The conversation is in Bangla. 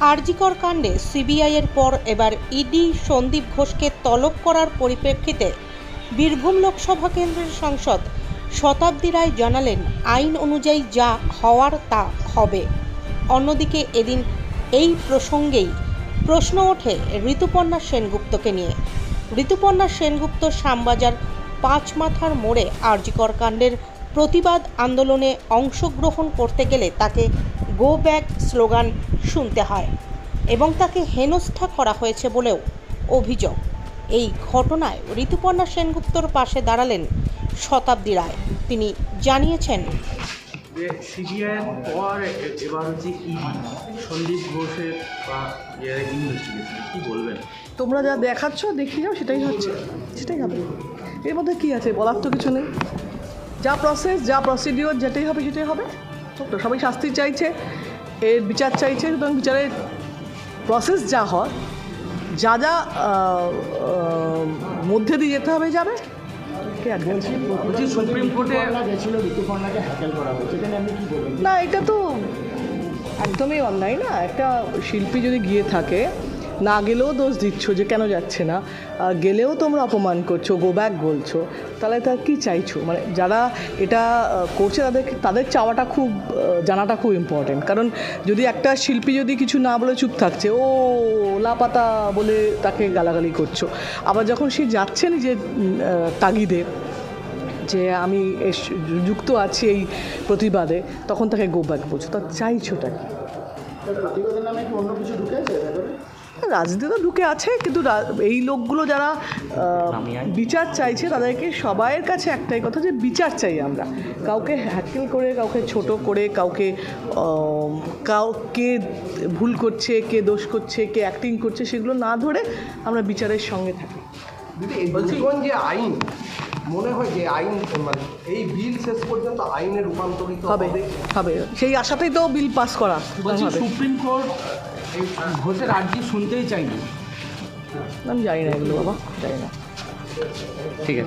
আরজিকর কাণ্ডে সিবিআইয়ের পর এবার ইডি সন্দীপ ঘোষকে তলব করার পরিপ্রেক্ষিতে বীরভূম লোকসভা কেন্দ্রের সাংসদ শতাব্দী রায় জানালেন, আইন অনুযায়ী যা হওয়ার তা হবে। অন্যদিকে এদিন এই প্রসঙ্গেই প্রশ্ন ওঠে ঋতুপর্ণা সেনগুপ্তকে নিয়ে। ঋতুপর্ণা সেনগুপ্ত শ্যামবাজার পাঁচ মাথার মোড়ে আরজিকর কাণ্ডের প্রতিবাদ আন্দোলনে অংশগ্রহণ করতে গেলে তাকে গো ব্যাক স্লোগান শুনতে হয় এবং তাকে হেনস্থা করা হয়েছে বলেও অভিযোগ। এই ঘটনায় ঋতুপর্ণা সেনগুপ্তর পাশে দাঁড়ালেন শতাব্দী রায়। তিনি জানিয়েছেন যে সিবিআইয়ের পর এবার হচ্ছে ইডি সন্দীপ ঘোষের বা ইনভেস্টিগেশন কি বলবেন? তোমরা যা দেখাচ্ছ দেখিয়ে যাও সেটাই হচ্ছে। সেটাই হবে। এর মধ্যে কী আছে বলার তো কিছু নেই। যা প্রসেস যা প্রসিডিওর যেটাই হবে সেটাই হবে। তো সবাই শাস্তি চাইছে। এর বিচার চাইছে সুতরাং বিচারের প্রসেস যা হয় যা যা মধ্যে দিয়ে যেতে হবে যাবে সুপ্রিম কোর্টে না এটা তো একদমই অন্যায় না একটা শিল্পী যদি গিয়ে থাকে না গেলেও দোষ দিচ্ছ যে কেন যাচ্ছে না গেলেও তোমরা অপমান করছ গো ব্যাক বলছো তাহলে তা কী চাইছো? মানে যারা এটা করছে তাদের তাদের চাওয়াটা খুব জানাটা খুব ইম্পর্টেন্ট কারণ যদি একটা শিল্পী যদি কিছু না বলে চুপ থাকছে ও লাপাতা বলে তাকে গালাগালি করছ। আবার যখন সে যাচ্ছে উম, তাগিদে যে আমি যুক্ত আছি এই প্রতিবাদে তখন তাকে গো ব্যাক বলছো। তা চাইছোটা কি? প্রতিবাদের নামে অন্য কিছু ঢুকেছে? ভেতরে রাজনীতি তো ঢুকে আছে কিন্তু এই লোকগুলো যারা বিচার চাইছে তাদেরকে সবাইয়ের কাছে একটাই কথা যে বিচার চাই আমরা। কাউকে হ্যাকেল করে কাউকে ছোট করে কাউকে কাউকে ভুল করছে কে দোষ করছে কে অ্যাক্টিং করছে সেগুলো না ধরে আমরা বিচারের সঙ্গে থাকি। দিদি যে আইন মনে হয় যে আইন মানে এই বিল শেষ পর্যন্ত আইনে রূপান্তরিত হবে হবে? সেই আশাতেই তো বিল পাস করা। বলছি সুপ্রিম কোর্ট ঘোষের আর্জি শুনতেই চাইনি আমি জানি না এগুলো বাবা জানি না। ঠিক আছে।